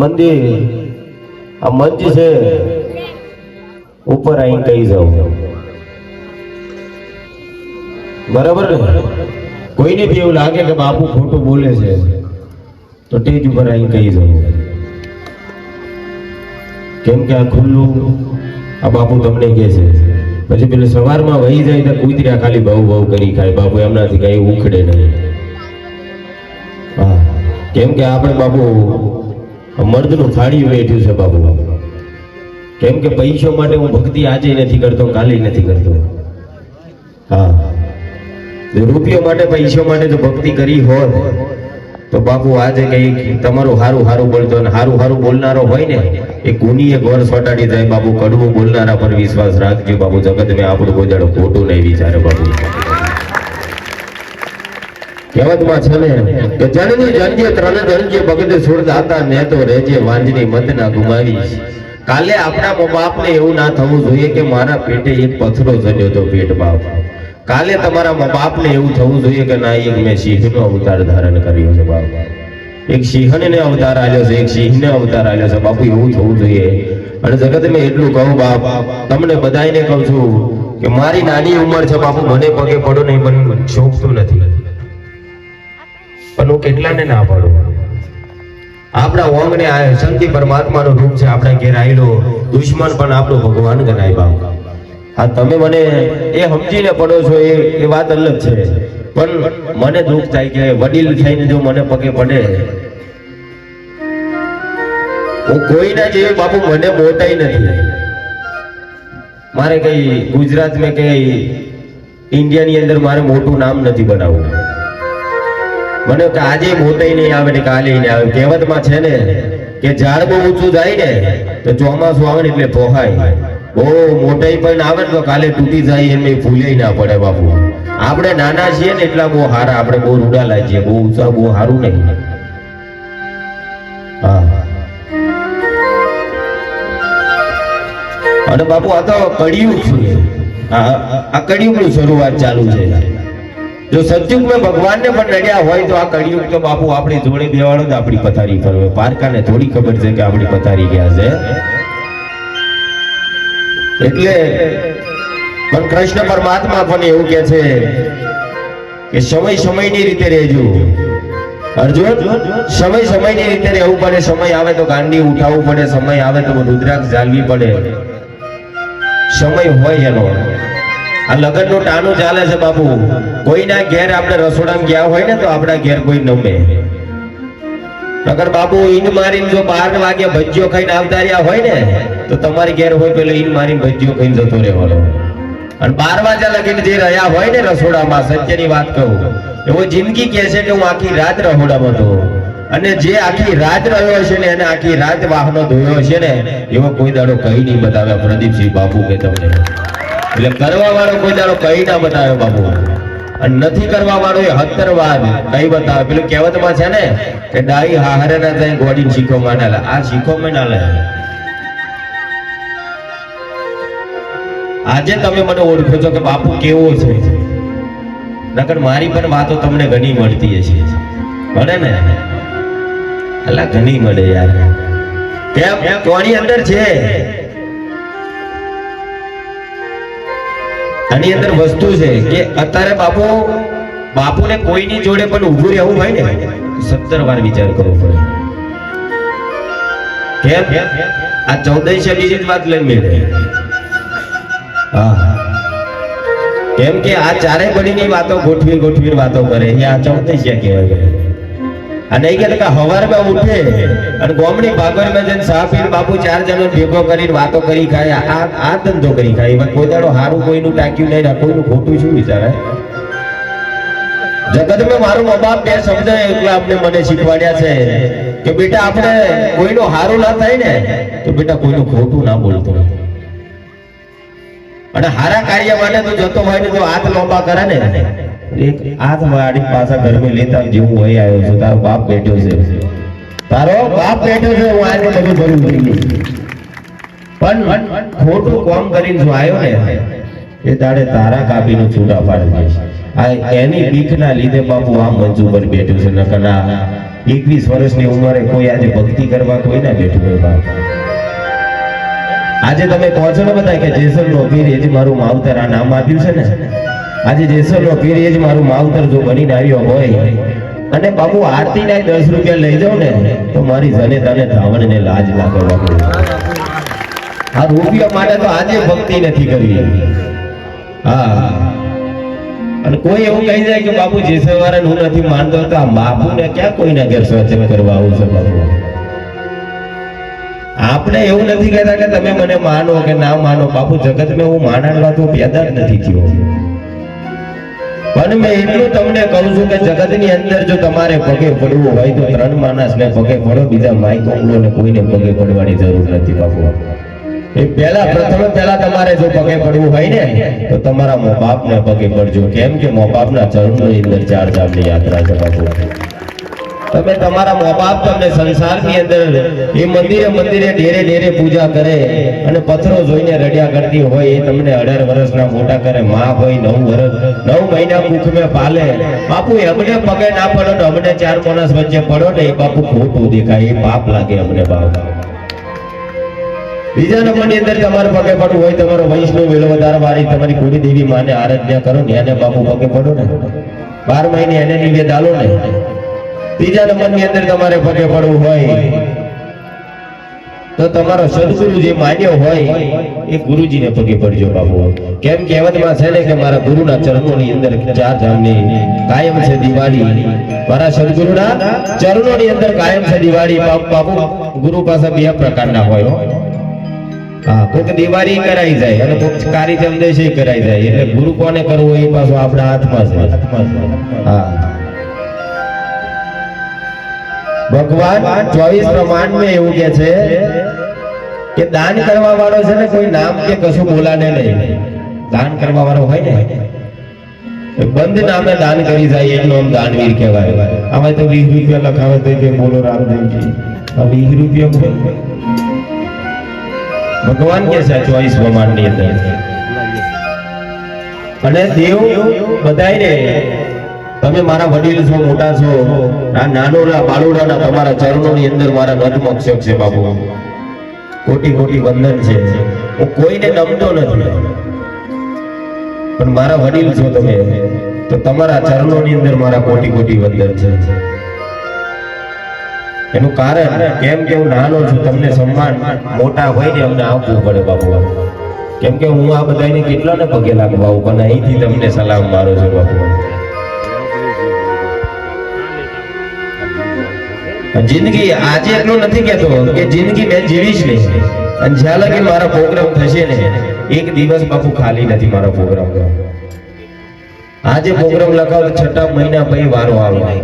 મંદિર. આ મંચ છે. ઉપર અહીં કહી જાઉં. બરાબર ને? કોઈને બી એવું લાગે કે બાપુ ખોટું બોલે છે, તો સ્ટેજ ઉપર અહીં કહી જાઉં. કેમ કે આ ખુલ્લું આ બાપુ તમને કહે છે. પછી પેલું સવારમાં વહી જાય તો કૂતર્યા ખાલી બહુ બહુ કરી ખાય. બાપુ એમનાથી કઈ ઉખડે નહીં. કેમ કે આપણે બાપુ મર્દનું ફાળ્યું બેઠ્યું છે બાપુ કેમ કે પૈસો માટે હું ભક્તિ આજે નથી કરતો કાલે નથી કરતો. હા. રૂપિયો માટે, પૈસો માટે જો ભક્તિ કરી હોત તો બાપુ આજે કઈ તમારું હારું હારું બોલતો અને હારું હારું બોલનારો હોય ને, એ ગુનીએ ગોળ સોટાડી જાય, બાપુ કડવું બોલનારા પર વિશ્વાસ રાખજો બાપુ. જગત મેં આપણું કોઈ ખોટું નહીં વિચારે બાપુ. કહેવતમાં છે ને, કે જનની જનજે ત્રણ જનજે ભગત સુર દાતા ને તો રેજે વાંજની મત ના ગુમાવીશ કાલે આપણા મા બાપને એવું ના થવું જોઈએ કે મારા પેટે એક પથરો ચડ્યો તો પેટ બાપ. કાલે તમારા મા બાપને એવું થવું જોઈએ કે ના, એક મેં સિંહનો અવતાર ધારણ કર્યો છે બાપ. એક સિંહને અવતાર આવ્યો છે, એક સિંહને અવતાર આવ્યો છે, બાપુ એવું થવું જોઈએ. અને જગત મેં એટલું કહું બાપ, તમને બધાને કહું છું કે મારી નાની ઉંમર છે બાપુ, મને પગે પડો નહીં, મને શોભતું નથી. પણ હું કેટલાને ના પાડું? આપણા ઓંગને આ શક્તિ પરમાત્માનું રૂપ છે, આપણા ઘેર આવેલો દુશ્મન પણ આપણો ભગવાન ગણાય બાપ. હા તમે મને એ સમજીને પડો છો, એ એ વાત અલગ છે. પણ મને દુઃખ થાય કે વડીલ થઈને જો મને પગે પડે. હું કોઈના જેવી બાપુ મને મોટાઈ નથી. મારે કઈ ગુજરાત મેં કઈ ઇન્ડિયાની અંદર મારે મોટું નામ નથી બનાવવું. મને કે આજે મોતઈ નહીં આવે ને કાલે નહીં આવે. કહેવતમાં છે ને કે ઝાડ બહુ ઊંચું જાય ને તો ચોમાસું આવે ને એટલે પોહાય. બહુ મોટાઈ પણ આવે ને તો કાલે તૂટી જાય એમ ભૂલે ના પડે બાપુ. આપણે નાના છીએ ને એટલા બહુ હારા, આપણે બહુ રૂડા લાગીએ બહુ ઊંચા, બહુ સારું નહીં. હા. અને બાપુ, આ તો કડિયું છે. આ કડિયુગની શરૂઆત ચાલુ છે. જો સતયુગ મેં ભગવાનને પણ રડ્યા હોય તો આ કળિયુગ તો બાપુ આપણી જોડે બેવાડો જ આપણી પથારી હોય. પારકાને થોડી ખબર છે કે આપણી પથારી ગયા છે? એટલે પણ કૃષ્ણ પરમાત્મા પણ એવું કે છે કે સમય સમયની રીતે રહેજો. અર્જુન, સમય સમયની રીતે રહેવું પડે. સમય આવે તો ગાંડી ઉઠાવવું પડે. સમય આવે તો રુદ્રાક્ષ જાળવી પડે. સમય હોય એનો. આ લગનનું ટાણું ચાલે છે બાપુ. કોઈના ઘેર આપણે રસોડામાં ગયા હોય ને તો આપણા ઘેર કોઈ નમે નગર બાપુ ઈન મારીને જો બાર વાગે ભજીયો ખાઈને આવતા રહ્યા હોય ને, તો તમારી ઘેર હોય પેલો ઈન મારીને ભજીયો ખાઈને જતો રહેવાનો. અને બાર વાગ્યા લગીને જે રહ્યા હોય ને રસોડામાં, સત્યની વાત કહું, એવો જિંદગી કહે છે કે હું આખી રાત રસોડામાં હતો. અને જે આખી રાત રહ્યો છે ને, એને આખી રાત વાહનો ધોયો છે ને, એવો કોઈ દાડો કઈ નહીં બતાવ્યા પ્રદીપસિંહ બાપુ કે તમને. એટલે કરવા વાળો કોઈ દાડો કઈ ના બતાવે બાપુ. અને નથી કરવા વાળો એ હતરવાદ કઈ બતાવે. પેલું કહેવતમાં છે ને કે ડાઈ હાહરે ના થાય ગોડી શીખો માં ના લે. આ શીખો માં ના લે. આજે તમે મને ઓળખો છો કે બાપુ કેવો છે? નકર મારી પણ વાતો તમને ઘણી મળતી હશે. મળે ને? અલા, ઘણી મળે યાર. કેમ? કોની અંદર છે? આની અંદર વસ્તુ છે કે અત્યારે બાપુ, બાપુને કોઈની જોડે પણ ઊભું રહેવું હોય ને સત્તર વાર વિચાર કરવો પડે. કેમ? આ બીજી જ વાત લઈને મેળે કેમ કે આ ચારે બળીની વાતો ગોઠવી ગોઠવી વાતો કરે. એ આ ચૌદશિયા કહેવાય? ખોટું શું વિચારે? જગતમાં મારું મા બાપ બે એટલા આપણે મને શીખવાડ્યા છે કે બેટા આપણે કોઈનું હારું ના થાય ને, તો બેટા કોઈનું ખોટું ના બોલતો અને હારા કાર્ય માટે તો જતો હોય ને તો હાથ લોંબા કરે ને. એક આજ વાળી પાછા ગરમી લેતા જેવું હોય આવ્યો છું. તારો બાપ બેઠો છે. તારો બાપ બેઠો છે, હું આજે બધું ભરું લઈશ. પણ ખોટું કોમ કરીને જો આવ્યો ને, એ દાડે તારા કાપીનો છૂટા પાડી આ એની બીકના લીધે બાપુ આ મંચ ઉપર બેઠું છે. નકના એકવીસ વર્ષની ઉંમરે કોઈ આજે ભક્તિ કરવા કોઈ ના બેઠું હોય બાપ. આજે તમે છો ને બધા કે જેસલ પીર એ મારું માવતર આ નામ આપ્યું છે ને? આજે જેસલ નો પીર એ જ મારું માવતર જો બનીને આવ્યો હોય. અને બાપુ આરતી ના દસ રૂપિયા લઈ જાઉં ને, તો મારી જને તને ધાવણ ને લાજ લાગે બાપુ આ રૂપિયા માટે તો આજે ભક્તિ નથી કરવી. હા. અને કોઈ એવું કહી જાય કે, બાપુ જેસલ વાળા હું નથી માનતો, તો આ બાપુ ને ક્યાં કોઈના ઘેર સ્વચ્છ કરવા આવું છે, બાપુ? આપણે એવું નથી કહેતા કે, તમે મને માનો કે ના માનો. બાપુ જગત મેં હું માનવા તો પેદા જ નથી થયો. પણ મેં એટલું તમને કહું છું કે જગતની અંદર જો તમારે પગે પડવું હોય તો ત્રણ માણસને પગે પડો, બીજા માઈ ને કોઈને પગે પડવાની જરૂર નથી બાપુ. એ પહેલા, પ્રથમ પહેલા તમારે જો પગે પડવું હોય ને, તો તમારા મો બાપને પગે પડજો. કેમ કે મો બાપના ચરણોની અંદર ચાર ધામની યાત્રા છે બાપુ. તમે તમારા મા બાપ તમને સંસારની અંદર એ મંદિરે મંદિરે ઢેરે ઢેરે પૂજા કરે અને પથ્થરો જોઈને રડ્યા કરતી હોય એ તમને અઢાર વર્ષના મોટા કરે, માં હોય નવ વર્ષ નવ મહિના મુખ મેં પાલે. બાપુ અમને પગે ના પડો ને અમને ચાર માણસ વચ્ચે પડો ને એ બાપુ ખોટું દેખાય, એ પાપ લાગે અમને બાપ. બીજા નંબરની અંદર તમારે પગે પડવું હોય, તમારો વંશનો વેલો વધારે વાળી તમારી કુળી દેવી માને આરાધના કરો ને એને બાપુ પગે પડો ને. બાર મહિને એને નિવેદ આલો ને. ત્રીજા નંબરની અંદર તમારે પગે પડવું હોય. તો તમારો સદગુરુ જે માન્યો હોય, એ ગુરુજીને પગે પડજો બાપુ. કેમ કહેવતમાં છે ને કે મારા ગુરુના ચરણોની અંદર ચાર ધામની કાયમ છે દિવાળી. મારા સદગુરુના ચરણોની અંદર કાયમ છે દિવાળી. બાપ- ગુરુ પાસે બે પ્રકારના હોય હા. કોઈક દિવાળી કરાઈ જાય અને કોઈક કારી જમદેશ કરાઈ જાય. એટલે ગુરુ કોને કરવું એ પાછું આપણા હાથમાં છે હા. ભગવાન ચોવીસ પ્રમાણમાં એવું કે છે કે દાન કરવા વાળો છે ને કોઈ નામ કે કશું બોલાને નહીં. દાન કરવા વાળો હોય ને? બંધ નામે દાન કરી જાય, એનું નામ દાનવીર કહેવાય. આમાં તો વીસ રૂપિયા લખાવે તો કે બોલો રામદેવજી. વીસ રૂપિયા ભગવાન કે છે ચોવીસ પ્રમાણની અંદર? અને દેવ બધાયને તમે મારા વડીલ છો, મોટા છો, આ નાનોરા બાળોડાના તમારા ચરણોની અંદર મારા નતમક્ષક છે બાપુ. કોટી કોટી વંદન છે. હું કોઈને નમતો નથી. પણ મારા વડીલ છો તમે, તો તમારા ચરણોની અંદર મારા કોટી કોટી વંદન છે. એનું કારણ કેમ કે હું નાનો છું, તમને સન્માન મોટા હોય ને અમને આપવું પડે, બાપુ. કેમ કે હું આ બધાને કેટલાને પગે લાગવા પણ અહીંથી તમને સલામ મારો છું, બાપુ. જિંદગી આજે એટલું નથી કહેતો કે જિંદગી મેં જીવીશ નહીં. અને જ્યાં લગી મારો પ્રોગ્રામ થશે ને, એક દિવસ બાપુ ખાલી નથી મારો પ્રોગ્રામ. આજે પ્રોગ્રામ લખાવ છઠ્ઠા મહિના પછી વારો આવે.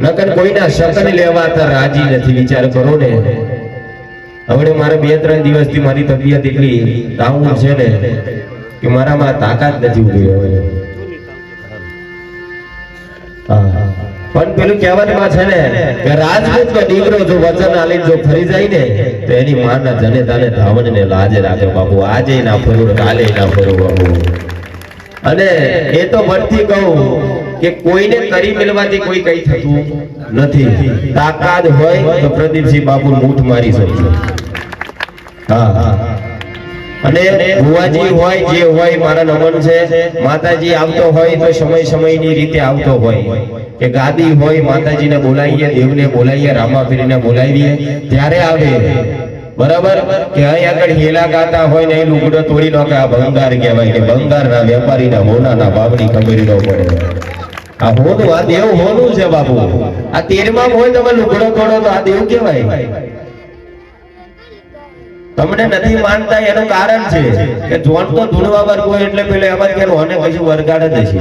નકર કોઈના શકન લેવા તો રાજી નથી. વિચાર કરો ને. હવે મારે બે ત્રણ દિવસથી મારી તબિયત એટલી ડાઉન છે ને, કે મારામાં તાકાત નથી ઊભી પણ પેલું કહેવામાં છે ને કે રાજપૂત દીકરો જો વચન આલી જો ફરી જાય ને, તો એની માના જને તાને ધાવણ ને લાજે રાખે બાપુ. આજે ના ફરું, કાલે ના ફરું બાપુ. અને એ તો મનથી કહું કે કોઈને કરી મેળવાથી કોઈ કઈ થતું નથી. તાકાત હોય તો પ્રદીપસિંહ બાપુ મૂઠ મારી શકે હા હા. અને ભુવાજી હોય જે હોય, મારા નમન છે, માતાજી આવતો હોય તો સમય સમયની રીતે આવતો હોય. કે ગાદી હોય, માતાજીને બોલાવીએ, દેવને બોલાવીએ રામાપીરીને બોલાવીએ, ત્યારે આવે. બરાબર? કે અહીં આગળ હેલા ગાતા હોય ને લુગડો તોડી નો કે આ ભંગાર કહેવાય કે ભંગારના વેપારીના હોનાના ભાવની ખબર ન પડે આ હોનું, આ દેવ હોનું છે બાપુ. આ તેરમાં હોય તમે લુગડો તોડો તો આ દેવ કહેવાય. તમને નથી માનતા એનું કારણ છે કે જોન તો ધૂળવા વર્ગો એટલે પેલે અમર કે હોને કશું વરગાડે છે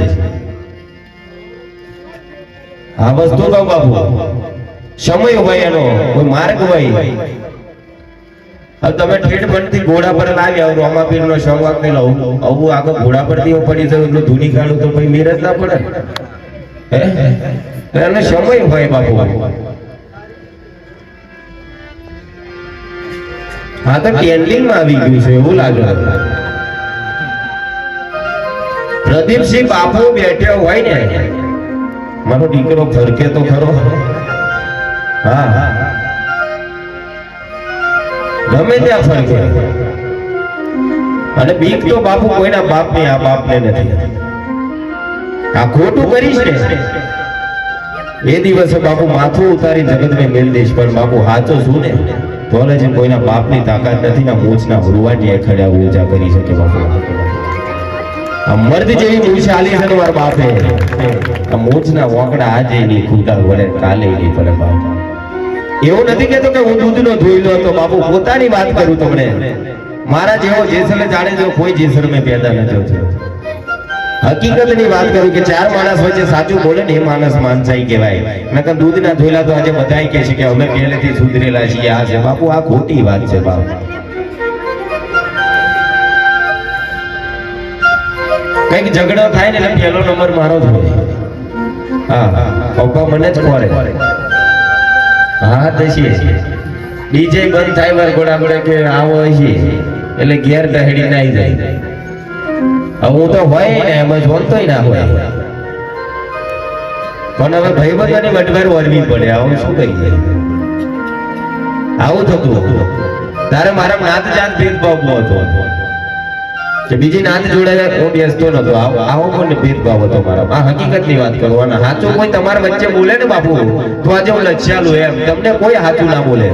આ વસ્તુ કહું બાબુ સમય હોય એનો, કોઈ માર્ગ હોય. હવે તમે ઠેઠ પરથી ઘોડા પર લાવ્યા આવો રોમાપીર નો શોખ ને લઉં. આવું આગળ ઘોડા પરથી પડી જવું એટલે ધૂની કાઢું તો પછી મેર ના પડે. હે? એનો સમય હોય બાપુ. હા, તો ટેન્ડિંગમાં આવી ગયું છે, એવું લાગે. પ્રદીપસિંહ બાપુ બેઠ્યો હોય ને, મારો દીકરો ફરકે તો ખરો. હા ગમે ત્યાં ફરકે. અને બીક તો બાપુ કોઈના બાપની, આ બાપને નથી. આ ખોટું કરીશ ને. એ દિવસે બાપુ માથું ઉતારી જગતને મેલ દઈશ, પણ બાપુ હાચો શું ને. તોલે છે કોઈના બાપની તાકાત નથી, ના મૂછના હુરવાટીએ ખડ્યા ઊર્જા કરી શકે બાપુ. આ મર્દ જેવી મૂછ છે મારા બાપે. આ મૂછના વોકડા આજે ની ખૂટા વડે કાલે ની પડે બાપ એવું નથી કેતો કે હું દૂધનો ધોઈ લો તો બાપુ. પોતાની વાત કરું તમને. મારા જેવો જેસલે જાણે જો કોઈ જેસર મેં પેદા ન થયો હકીકતની વાત કરું કે ચાર માણસ વચ્ચે સાચું બોલે ને એ માણસ માનસાઈ કહેવાય. નકર દૂધના ધોયેલા તો આજે બધાય કહે છે કે અમે પહેલેથી સુધરેલા છીએ. આ છે બાપુ, આ ખોટી વાત છે બાપુ. કંઈક ઝઘડો થાય ને એટલે પહેલો નંબર મારો જ હોય. હા, પપ્પા મને જ કોરે હા દશીએ ડીજે બંધ થાય વાર ગોડા ગોડા કે આવો છે એટલે ઘેર દહેડી નાઈ જાય. હું તો હોય ને એમ જ હોતોય ના હોય. પણ હવે ભાઈબંધોની વટવેર વળવી પડે, આવું શું કહીએ? આવું થતું હતું. તારે મારા નાત જાત ભેદભાવ હતો. કે બીજી નાત જોડે હું બેસતો નતો. આવો આવો પણ ભેદભાવ હતો મારા. આ હકીકતની વાત કરું. અને સાચું કોઈ તમારા વચ્ચે બોલે ને બાપુ? તો આજે હું લચ્યાલું એમ. તમને કોઈ સાચું ના બોલે.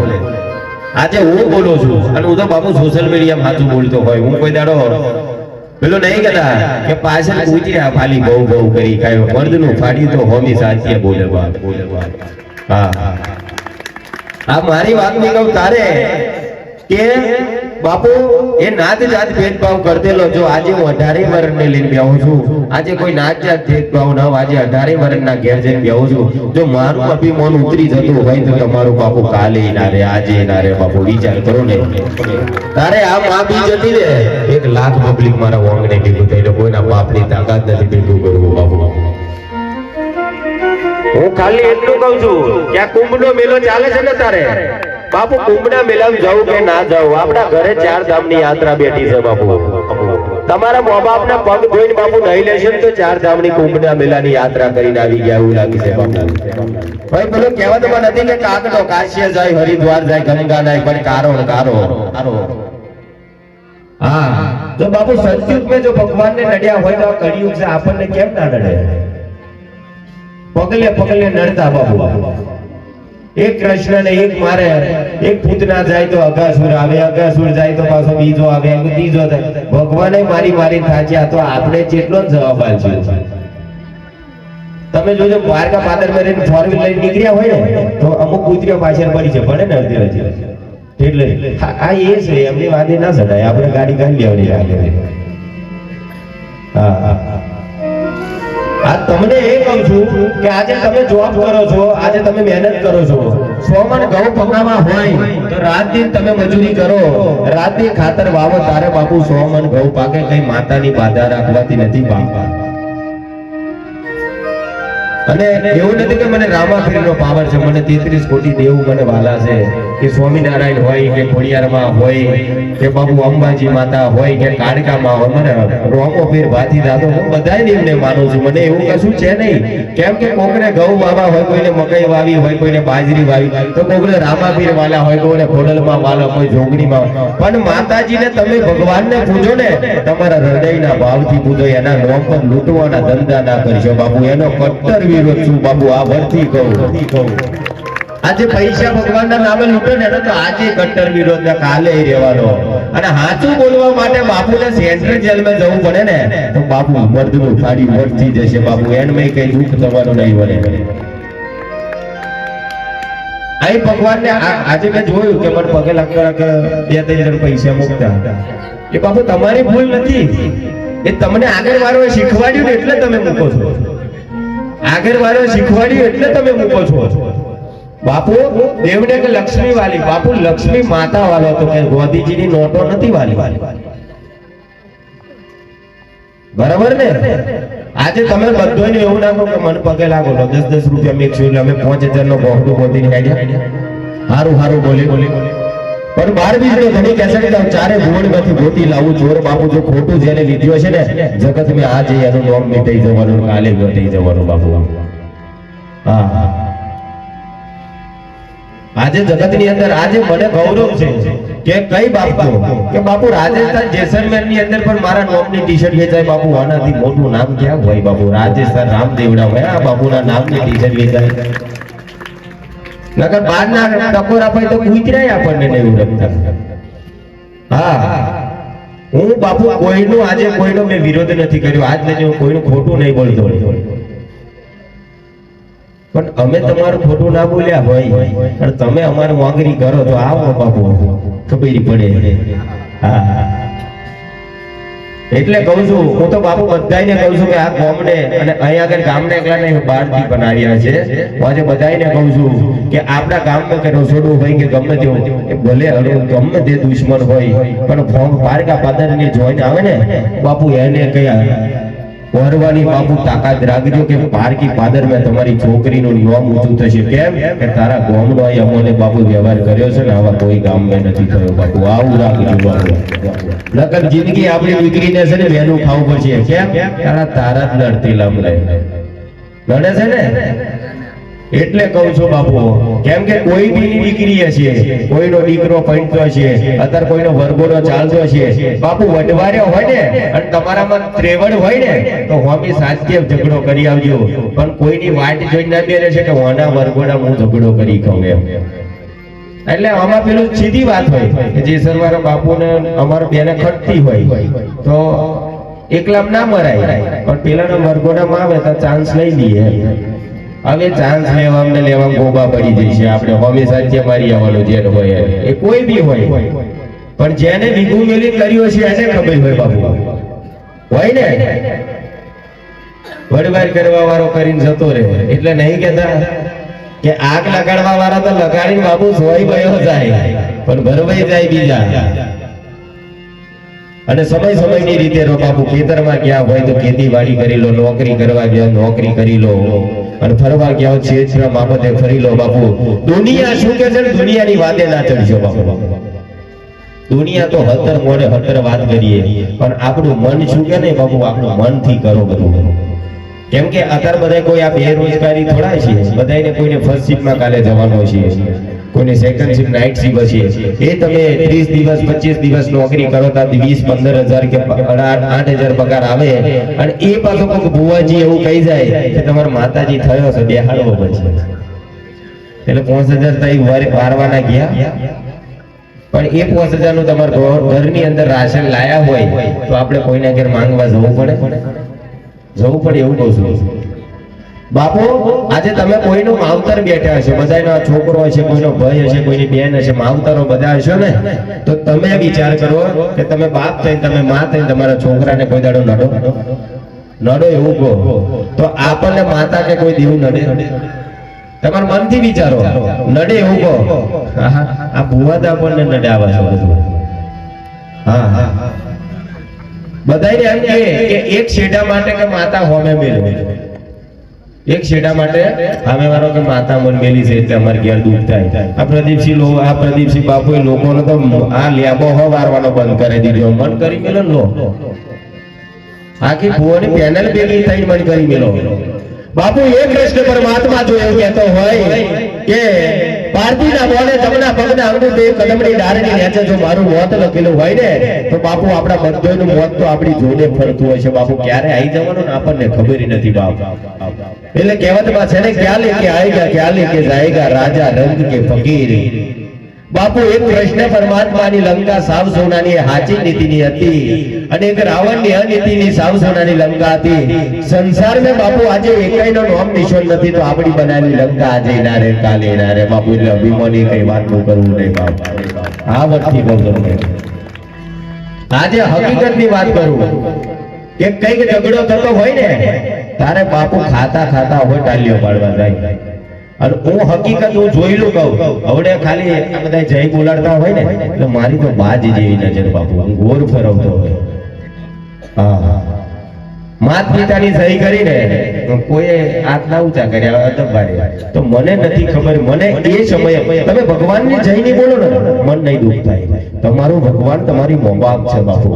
આજે હું બોલું છું. અને હું તો બાપુ સોશિયલ મીડિયામાં સાચું બોલતો હોય. હું કોઈ દાડો પેલો નહીં કહેતા કે પાછળ કૂતર્યા ફાલી બહુ બહુ કરી કાયો મર્દનું ફાડ્યું તો હોમી સાચી બોલે બોલે હા. આ મારી વાત નહીં કહું તારે કે બાપુ એ નાત જાત ભેદભાવ કરતેલો જો આજે હું અઢારે વર્ષને લઈને બેહું છું. આજે કોઈ નાત જાત ભેદભાવ ન હોય, આજે અઢારે વર્ષના ઘેર જઈને બેહું છું. જો મારું અભિમાન ઉતરી જતું હોય તો તમારું બાપુ કાલે ના રે આજે ના રે. બાપુ વિચાર કરો ને. તારે આ માં બી જતી રે એક લાખ પબ્લિક મારા વાંગણે ભેગું થઈને કોઈના બાપની તાકાત નથી ભેગું કરવું બાપુ. હું ખાલી એટલું કઉ છું કે આ કુંભનો મેળો ચાલે છે ને તારે? બાપુ, કુંભના મેળામાં જવું કે ના જવું આપણા ઘરે ચાર ધામની યાત્રા બેઠી છે, બાપુ. તમારા મા બાપના પગ ધોઈને બાપુ નહીં લેશે તો ચાર ધામની કુંભના મેળાની યાત્રા કરીને આવી ગયા એવું લાગે છે, બાપુ. ભાઈ, પેલો કહેવાતમાં નથી કે કાકડો કાશ્ય જાય, હરિદ્વાર જાય, ગંગા જાય, પણ કારો કારો કારો. હા. જો બાપુ સતયુગ મેં જો ભગવાનને નડ્યા હોય તો કળિયુગ છે, આપણને કેમ ના નડે? પગલે પગલે નડતા, બાપુ. એક કૃષ્ણ ને એક મારે. એક પૂતના જાય તો અગાસુર આવે, અગાસુર જાય તો પાછો બીજો આવે ત્રીજો થાય. ભગવાને મારી મારી થાચ્યા તો આપણે જેટલો જવાબ આલશે તમે જોજો, દ્વારકા પાદરમાં રહીને ફોર વ્હીલ લઈને નીકળ્યા હોય ને, તો અમુક કૂતરીઓ પાછળ પડી છે. ભલે ને અડધી રજી એટલે આ એ છે, એમની વાતે ના ચડાય આપણે ગાડી કાઢી લેવાની હા હા. તમને એ કહું છું કે આજે તમે જોબ કરો છો, આજે તમે મહેનત કરો છો. સો મણ ઘઉં પકાવવા હોય તો રાત દિન તમે મજૂરી કરો. રાત દિન ખાતર વાવો તારે બાપુ સો મણ ઘઉં પાકે કઈ માતાની બાધા રાખવાથી નથી બાપા. અને એવું નથી કે મને રામાપીરનો પાવર છે, મને તેત્રીસ કોટી દેવું મને વાલા છે. કે સ્વામિનારાયણ હોય કે ખોડિયારમાં હોય કે બાબુ અંબાજી માતા હોય કે કાળકામાં હોય, મને રોમો પીર, ભાથી, દાદો, હું બધાય એમને માનું છું. મને એવું કશું છે નહીં. કેમ કે કોકને ઘઉં વાવા હોય, કોઈને મકઈ વાવી હોય, કોઈને બાજરી વાવી તો કોકને રામાપીર વાલા હોય કોઈને ખોડલમાં વાલા કોઈ જોગણીમાં પણ માતાજીને તમે ભગવાનને પૂજો ને, તમારા હૃદયના ભાવથી પૂજો, એના નોમ પર લૂંટવાના ધંધા ના કરશો બાબુ, એનો કટ્ટર વિરોધ છું. બાબુ, આ વરથી કહું. આજે પૈસા ભગવાનના નામે લૂંટો ને તો આજે કટ્ટર વિરોધ ને કાલે રહેવાનો. અને સાચું બોલવા માટે બાપુને સેન્ટ્રલ જેલમાં જવું પડે ને, તો બાપુ મર્દનું ફાડી મરતી જશે બાપુ. એનમાં કઈ દુઃખ થવાનું નહીં બને અહીં ભગવાનને આજે મેં જોયું કે મને પગે લાગતા બે ત્રણ જણ પૈસા મૂકતા એ બાપુ, તમારી ભૂલ નથી. એ તમને આગળ વાળો શીખવાડ્યું એટલે તમે મૂકો છો. આગળ વાળો શીખવાડ્યું એટલે તમે મૂકો છો. બાપુ, દેવને કે લક્ષ્મી વાલી બાપુ, લક્ષ્મી માતા વાલો તો કે ગોદીજીની નોટો નથી વાલી? બરાબર ને? આજે તમે બધોને એવું નાખો કે મને પગે લાગો. તો દસ દસ રૂપિયા મેકશું એટલે અમે પાંચ હજાર નો બોહડું બોધીને હેડ્યા હારું હારું, બોલી. બોલી પણ બાર બીજ નો ધણી કેસે ચારે ભુવન નથી ગોતી લાવું ચોર બાપુ, જો ખોટું જેને લીધું હશે ને જગત મેં આજે એનું નોમ મીટાઈ જવાનું, કાલે મીટાઈ જવાનું બાપુ. હા હા. આજે જગતની અંદર આજે મને ગૌરવ છે કે કઈ બાપુ, કે બાપુ રાજસ્થાન જેસલમેરની અંદર પણ મારા નોમની ટી શર્ટ વેચાય બાપુ. આનાથી મોટું નામ ક્યાં હોય બાપુ? રાજસ્થાન રામદેવડા હોય, આ બાપુના નામની ટી શર્ટ વેચાય. નગર બહારના ટકોર અપાય તો ગુજરાય આપણને નહીં ઉડતા હા. હું બાપુ કોઈનું, આજે કોઈનો મેં વિરોધ નથી કર્યો. આજ લઈને હું કોઈનું ખોટું નહીં બોલતો. પણ અમે તમારું ખોટું ના બોલ્યા ભાઈ પણ તમે અમારું વાંગરી કરો તો આવો બાપુ. ખબર પડે. એટલે કહું છું, હું તો બાપુ બધાને કહું છું કે આ ગામને અને અહીંયા આગળ ગામને એકલા નહીં બહારથી પણ આવ્યા છે. હું આજે બધાને કહું છું કે આપણા ગામમાં કે રસોડું હોય કે ગમે તેવું, એ ભલે હળવો, ગમે તે દુશ્મન હોય, પણ ફોર્મ પારકા પાદરની જોઈને આવે ને, બાપુ એને કયા વરવાની બાપુ તાકાત રાખજો કે પારકી પાદર મેં તમારી છોકરીનું નામ ઊંચું થશે. કેમ? કે તારા ગામનો અહીં અમોને બાપુ વ્યવહાર કર્યો છે ને આવા કોઈ ગામ મેં નથી થયો બાપુ. આવું રાખજો બાપુ. નકર જિંદગી આપણી દીકરીને છે ને વહેલું ખાવું પડશે. કેમ? તારા તારા જ લડતી લમડે લડે છે ને? એટલે કહું છું બાપુ, કેમ કે કોઈ બી દીકરી હશે કોઈનો દીકરો પંચો છે, અત્યારે કોઈનો વરઘોડો ચાલતો છે, બાપુ વટવાર્યો હોય ને, અને તમારામાં ત્રેવડ હોય ને, તો હોમી સાચે ઝઘડો કરી આવજો. પણ કોઈની વાટ જોઈને ના બેરે છે કે હોના વરઘોડા હું ઝઘડો કરી કહું એમ. એટલે આમાં પેલું સીધી વાત હોય કે જે સરવારો બાપુને અમારો બેને ખટતી હોય, તો એકલામ ના મરાય, પણ પેલાનો વરઘોડામાં આવે તો ચાન્સ લઈ લઈએ. હવે ચાન્સ લેવા અમને લેવા ગોબા પડી જશે. આપણે હવે સાચે મારી આવવાનું, જેને હોય એ કોઈ બી હોય. પણ જેને વિગુ મેલી કર્યો છે એને ખબર હોય બાપુ. હોય ને? વડવાર કરવા વાળો કરીને જતો રહે. એટલે નહીં કેતા કે આગ લગાડવા વાળા તો લગાડીને બાબુ સોય ભયો જાય. પણ ભરવાઈ જાય બીજા. અને સમય સમયની રીતે રો બાપુ ખેતરમાં ગયા હોય તો ખેતીવાડી કરી લો, નોકરી કરવા ગયા, નોકરી કરી લો. અને ફરવા ગયા છે ક્ષેત્ર બાબતે ફરી લો બાપુ. દુનિયા શું કે છે દુનિયાની વાતે ના ચડજો બાપુ. દુનિયા તો હતર મોડે હતર વાત કરીએ. પણ આપણું મન શું કે ને બાપુ? આપણું મનથી કરો બધું. કેમ કે અત્યારે બધા કોઈ આ બેરોજગારી થોડા છે. બધાને કોઈને ફર્સ્ટ શિફ્ટમાં કાલે જવાનું છે. કોઈને સેકન્ડ શિફ્ટ નાઇટ શિફ્ટ છે એ તમે 30 દિવસ 25 દિવસ નોકરી કરો તો 20 15 હજાર કે 8 હજાર પગાર આવે. અને એ પાછો કોક ભુવાજી એવું કહી જાય કે તમારા માતાજી થયો છે બેહાડવો પછી એટલે પાંચ હજાર તઈ વાર- વારવાના ગયા. પણ એ પાંચ હજારનું તમારા ઘરની અંદર રાશન લાયા હોય, તો આપણે કોઈના ઘેર માંગવા જવું પડે? જવું પડે એવું કહું છું. બાપુ, આજે તમે કોઈનું માવતર બેઠા હશો? બધાનો છોકરો હશે, કોઈનો ભાઈ હશે, કોઈની બેન હશે, માવતરો બધા હશો ને? તો તમે વિચાર કરો કે તમે બાપ થઈને, તમે મા થઈને તમારા છોકરાને કોઈ દાડો નડો? નડો એવું કહો. તો આપણને માતા કે કોઈ દેવું નડે? તમારા મનથી વિચારો. નડે એવું કહો. આ ભૂવા તો આપણને નડે આવે છે બધું. હા હા. બધાને એમ કે એક શેઢા માટે કે માતા હોમે મેળવે. એક શેઢા માટે અમે મારો કે માતા મન છે એટલે અમારે ઘેર દુઃખ થાય. આ પ્રદીપસિંહ આ પ્રદીપસિંહ બાપુએ લોકોને તો આ લેબો હો વારવાનો બંધ કરી દીધો. મન કરી મેલો લો. આખી ભુવાની પેનલ ભેગી થઈ મન કરી મેલો. બાપુ એ કૃષ્ણ પરમાત્મા જો એવું કહેતો હોય કે મારું મોત લખેલું હોય ને, તો બાપુ આપણા બંધોનું મોત તો આપણી જોને ફરતું હોય છે. બાપુ ક્યારે આવી જવાનું ખબર નથી એટલે કહેવતમાં છે ને ક્યાં લેકે આયેગા ક્યાં લેકે જાયેગા, રાજા રંગ કે ફકીરી. બાપુ એક કૃષ્ણ પરમાત્માની લંકા સાવ સોનાની હાચી નીતિની હતી અને એક રાવણની અનીતિની સાવ સોનાની લંકા હતી. સંસારમાં બાપુ આજે એકાઈનો નામ નિશાન નથી તો આપણી બનાવેલી લંકા આજે ના રે કાલે ના રે. બાપુ એટલે અભિમાની કઈ વાતનું કરવું નહીં બાપુ. આ વટથી કહું તમને. આજે હકીકતની વાત કરું. કે કંઈક ઝઘડો થતો હોય ને તારે બાપુ ખાતા ખાતા હોય ટાલીઓ પાડવા જાય. અને હું હકીકત હું જોયેલું કહું. હવે ખાલી આ બધા જય બોલાડતા હોય ને, એટલે મારી તો બાજ જેવી નજર બાપુ હું ગોર ફેરવતો હોય. હા માત પિતાની સહી કરીને કોઈએ હાથ ના ઊંચા કર્યા, અદબ બારે તો મને નથી ખબર, મને એ સમયે, તમે ભગવાનની જય નહીં બોલો ને, મન નહીં દુઃખ થાય. તમારું ભગવાન તમારી મોં બાપ છે બાપુ.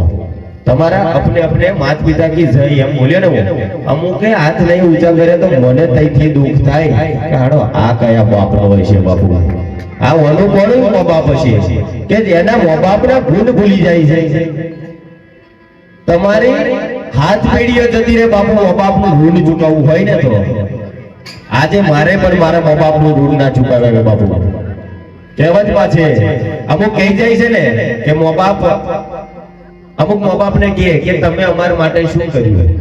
તમારા અપને અપને માત પિતા કી જય એમ બોલ્યો ને અમુકે હાથ લઈ ઊંચા કરે તો મને તઈથી દુઃખ થાય કે હાડો આ કયા બાપનો હોય છે બાપુ આ ઓનું કોનું મો બાપ છે કે જેના મા બાપના ગુણ ભૂલી જાય છે? તમારી હાથ પેઢીઓ જતી રે બાપુ મા બાપનું ઋણ ચૂકવવું હોય ને તો. આજે મારે પણ મારા મા બાપનું ઋણ ના ચૂકવે બાપુ. કહેવતમાં છે અમુક કહી જાય છે ને કે મો બાપ અમુક મા બાપને કહે કે તમે અમારા માટે શું કર્યું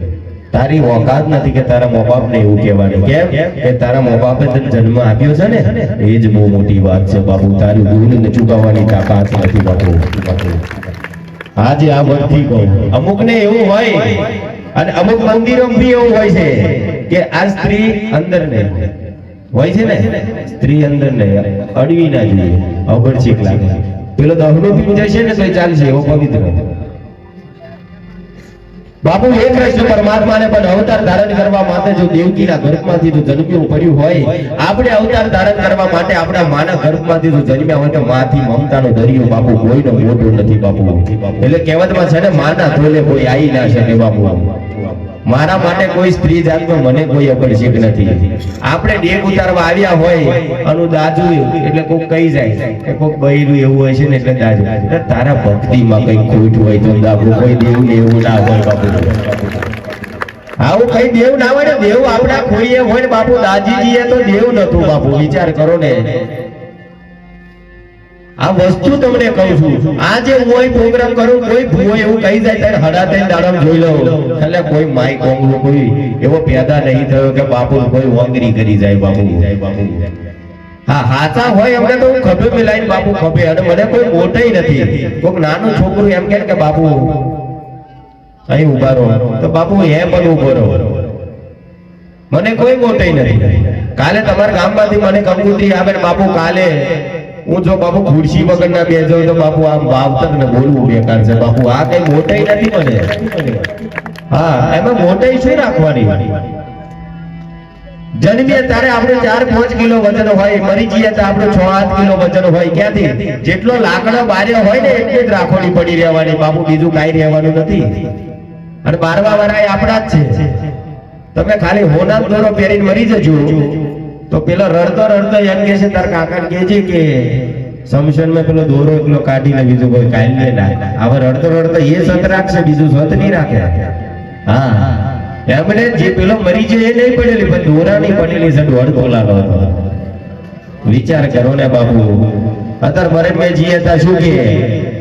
તારી ઓકાત નથી કે તારા મા બાપને એવું કહેવાનું કેમ? કે તારા મા બાપે તને જન્મ આપ્યો છે ને? એ જ બહુ મોટી વાત છે બાપુ. તારી ઋણ ચૂકવવાની તાકાત નથી બાપુ. આજે આ બધી કહું અમુક ને એવું હોય અને અમુક મંદિરો બી એવું હોય છે કે આ સ્ત્રી અંદર ને હોય છે ને? સ્ત્રી અંદર ને અડવી ના જોઈએ. અગરચીક લાગે. પેલો દહડો પી જશે ને તો ચાલશે એવો પવિત્ર. બાપુ એ કૃષ્ણ પરમાત્માને પણ અવતાર ધારણ કરવા માટે જો દેવકીના ગર્ભમાંથી જો જન્મ્યું પડ્યું હોય, આપણે અવતાર ધારણ કરવા માટે આપણા માના ગર્ભમાંથી જો જન્મ્યા હોય તો માથી મમતાનો દરિયો બાપુ, કોઈનો મોટો નથી બાપુ. એટલે કહેવતમાં છે ને, માના ધોલે કોઈ આવી ના શકે બાપુ. મારા માટે કોઈ સ્ત્રી જાતનો મને કોઈ અપરિચિત નથી. આપણે ડેક ઉતારવા આવ્યા હોય, અનુ દાજુ, એટલે કોક કહી જાય કે કોક બૈરું એવું હોય છે ને એટલે દાજુ. તારા ભક્તિમાં કઈ ખોટ હોય તો દાબુ, કોઈ દેવ ને એવું ના હોય બાપુ. આવું કઈ દેવ ના હોય ને, દેવ આપણા ખોઈએ હોય ને બાપુ દાજીજી એ તો દેવ નતું બાપુ, વિચાર કરો ને. આ વસ્તુ તમને કહું છું. આજે હું અહીં પ્રોગ્રામ કરું, કોઈ ભૂવો એવું કહી જાય ત્યારે હડા થઈને દાડમ જોઈ લો. એટલે કોઈ માય કોંગલો કોઈ એવો પેદા નહીં થયો કે બાપુ કોઈ વંગરી કરી જાય બાપુ. જાય બાપુ હા, હાચા હોય એમને તો હું ખભે મિલાઈને બાપુ ખભે. અને મને કોઈ મોટઈ નથી. કોઈક નાનું છોકરું એમ કહે કે, બાપુ, અહીં ઊભા રહો. તો બાપુ, હે પણ ઊભો રહો. મને કોઈ મોટઈ નથી. કાલે તમારા ગામમાંથી મને કંકુતરી આવે બાપુ કાલે હું જો બાપુ ખુરશી વગર ના બે તો બાપુ આમ વાવતર ને બોલવું બેકાર છે. બાપુ, આ કઈ મોટાઈ નથી મને. હા, એમાં મોટાઈ છે રાખવાની? જન્મીએ ત્યારે આપણે ચાર પાંચ કિલો વજન હોય મરી જઈએ તો આપણે છ આઠ કિલો વજન હોય. ક્યાંથી? જેટલો લાકડો બાર્યો હોય ને એટલી જ રાખોડી પડી રહેવાની. બાપુ, બીજું કાઈ રહેવાનું નથી. અને બારવા વાળા આપણા જ છે. તમે ખાલી હોના દોરો પહેરીને મરી જજો. તો પેલો રડતો રડતો એમ કે છે, તાર કાકા કે છે કે? સમશનમાં પેલો દોરો એકલો કાઢીને બીજું કોઈ કાઢી નહીં ના હવે રડતો રડતો એ સત રાખશે બીજું સત નહીં રાખે. હા. એમને જે પેલો મરી છે એ નહીં પડેલી, પણ દોરાની પડેલી છે દોઢ તોલાનો હતો. વિચાર કરો ને બાપુ. અત્યારે મરે મેં જીએ ત્યાં શું કે?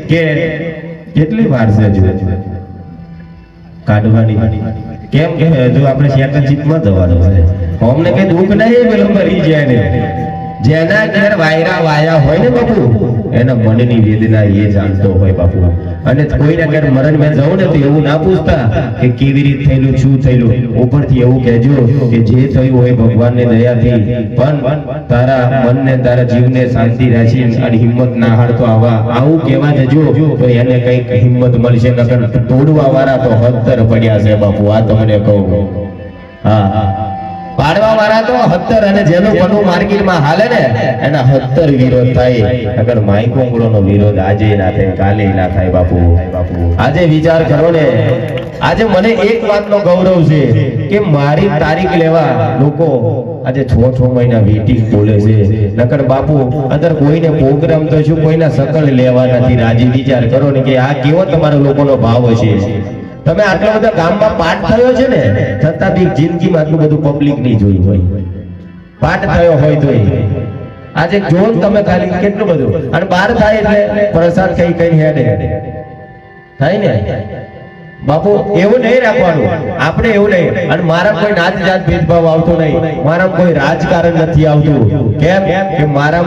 કે કેટલી વાર છે કાઢવાની. કેમ કે હજુ આપણે શેકરજીપમાં જવાનું છે. અમને કઈ દુઃખ નહીં પેલો મરી જાય ને. જેના ઘેર વાયરા વાયા હોય ને બાપુ, એના મનની વેદના એ જાણતો હોય બાપુ. અને કોઈના ઘેર મરણ મેં જવું ને તો એવું ના પૂછતા કે કેવી રીત થયેલું, શું થયેલું. ઉપરથી એવું કહેજો કે જે થયું હોય ભગવાનની દયાથી. પણ તારા મનને, તારા જીવને શાંતિ રાખી અને હિંમત ના હારતો આવા. આવું કહેવા જજો તો એને કંઈક હિંમત મળશે, નકર તોડવા વાળા તો હતર પડ્યા છે બાપુ. આ તમને કહું. હા. પાડવા વાળા તો હત્તર અને જેનું પનું માર્કેટમાં હાલે ને, એના હત્તર વિરોધ થાય. અગર માઇકોંગળો નો વિરોધ આજે ના થાય, કાલે ના થાય બાપુ. આજે વિચાર કરો ને, આજે મને એક વાતનો ગૌરવ છે કે મારી તારીખ લેવા લોકો આજે છ છ મહિના વેટિંગ બોલે છે. નકર બાપુ અંદર કોઈને પ્રોગ્રામ તો શું કોઈના સકળ લેવા નથી, રાજી વિચાર કરો ને કે આ કેવો તમારા લોકોનો ભાવ હશે? તમે આટલા બધા ગામમાં પાઠ થયો છે ને, છતાં બી જિંદગીમાં આટલું બધું પબ્લિક નહીં જોયું હોય. પાઠ થયો હોય તો આજે જો તમે ખાલી કેટલું બધું. અને બહાર થાય એટલે પ્રસાદ કઈ કઈ હેડે. થાય ને? બાપુ, એવું નહીં રાખવાનું. આપણે એવું નહીં. અને મારા કોઈ નાત જાત ભેદભાવ આવતો નહીં. મારા કોઈ રાજકારણ નથી આવતું. કેમ? કે મારા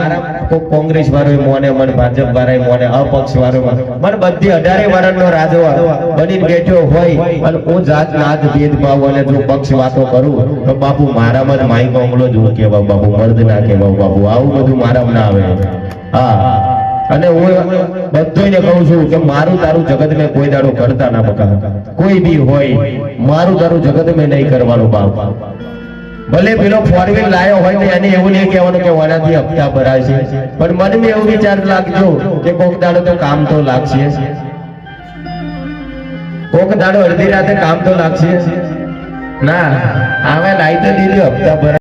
કોંગ્રેસ વાળો મોને, મને ભાજપ વાળા મોને અપક્ષ વાળો મને બધી અઢારે વાળાનો રાજો બની બેઠો હોય. અને હું જાત નાત ભેદભાવ અને જો પક્ષ વાતો કરું, તો બાપુ મારામાં જ માઈ કોંગલો જ હું બાપુ, મર્દ ના કહેવા બાપુ. આવું બધું મારામાં ના આવે. હા. અને હું બધોને કહું છું કે મારું તારું જગત મેં કોઈ દાડો કરતા ના બકા. કોઈ બી હોય, મારું તારું જગત મેં નહીં કરવાનું બાપ. ભલે પેલો ફોર વ્હીલ લાયો હોય ને એને એવું નહીં કહેવાનું કે વનાથી હપ્તા ભરાય છે. પણ મને એવું વિચાર લાગજો કે કોક દાડો તો કામ તો લાગશે. કોક દાડો અડધી રાતે કામ તો લાગશે. ના, આવે લાઈ તો દીધી, હપ્તા ભરા